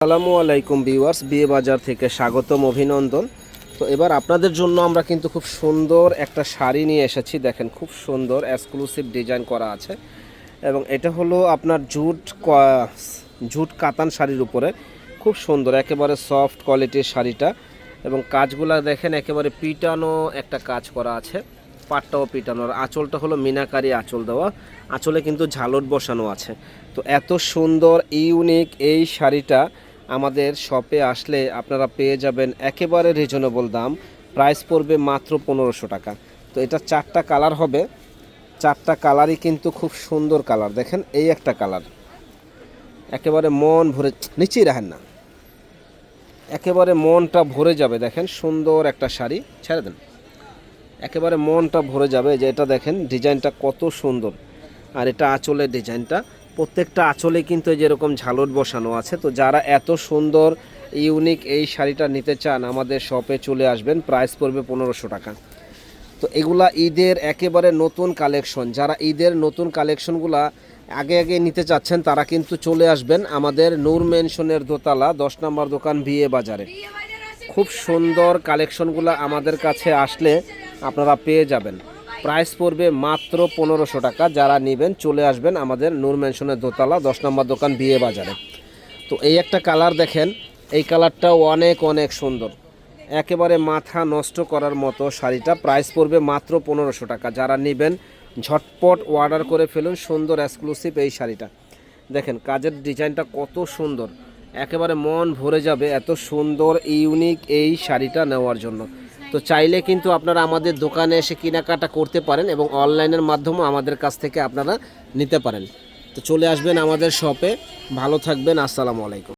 আসসালামু আলাইকুম ভিউয়ার্স, বিয়ে বাজার থেকে স্বাগতম অভিনন্দন। তো এবার আপনাদের জন্য আমরা কিন্তু খুব সুন্দর একটা শাড়ি নিয়ে এসেছি। দেখেন, খুব সুন্দর এক্সক্লুসিভ ডিজাইন করা আছে। এবং এটা হলো আপনার জুট জুট কাতান শাড়ির উপরে। খুব সুন্দর, একেবারে সফট কোয়ালিটির শাড়িটা। এবং কাজগুলা দেখেন, একেবারে পিটানো একটা কাজ করা আছে। পাটটাও পিটানো। আর আঁচলটা হলো মিনাকারি আঁচল দেওয়া। আঁচলে কিন্তু ঝালট বসানো আছে। তো এত সুন্দর, ইউনিক এই শাড়িটা আমাদের শপে আসলে আপনারা পেয়ে যাবেন একেবারে রিজনেবল দাম। প্রাইস পড়বে মাত্র পনেরোশো টাকা। তো এটা চারটা কালার হবে। চারটা কালারই কিন্তু খুব সুন্দর কালার দেখেন, এই একটা কালার একেবারে মন ভরে, নিচেই রাখেন না। একেবারে মনটা ভরে যাবে। দেখেন, সুন্দর একটা শাড়ি। ছেড়ে দেন। একেবারে মনটা ভরে যাবে যে এটা দেখেন, ডিজাইনটা কত সুন্দর। আর এটা আঁচলের ডিজাইনটা। প্রত্যেকটা আঁচলে কিন্তু এই যেরকম ঝালট বসানো আছে, তো যারা এত সুন্দর ইউনিক এই শাড়িটা নিতে চান, আমাদের শপে চলে আসবেন প্রাইস পড়বে পনেরোশো টাকা। তো এগুলা ঈদের একেবারে নতুন কালেকশন যারা ঈদের নতুন কালেকশনগুলা আগে আগে নিতে চাচ্ছেন, তারা কিন্তু চলে আসবেন আমাদের নূর মেনশনের দোতলা, দশ নম্বর দোকান বিয়ে বাজারে। খুব সুন্দর কালেকশনগুলো আমাদের কাছে আসলে আপনারা পেয়ে যাবেন। প্রাইস পড়বে মাত্র পনেরোশো টাকা। যারা নেবেন, চলে আসবেন আমাদের নূর দোতলা, দশ নম্বর দোকান বিয়ে বাজারে। তো এই একটা কালার দেখেন, এই কালারটাও অনেক অনেক সুন্দর। একেবারে মাথা নষ্ট করার মতো শাড়িটা। প্রাইস পড়বে মাত্র পনেরোশো টাকা। যারা নেবেন, ঝটপট অর্ডার করে ফেলুন, সুন্দর এক্সক্লুসিভ এই শাড়িটা। দেখেন, কাজের ডিজাইনটা কত সুন্দর। একেবারে মন ভরে যাবে এত সুন্দর, ইউনিক এই শাড়িটা নেওয়ার জন্য। তো চাইলে কিন্তু আপনারা আমাদের দোকানে এসে কেনাকাটা করতে পারেন এবং অনলাইনের মাধ্যমে আমাদের কাছ থেকে আপনারা নিতে পারেন। তো চলে আসবেন আমাদের শপে ভালো থাকবেন, আসসালামু আলাইকুম।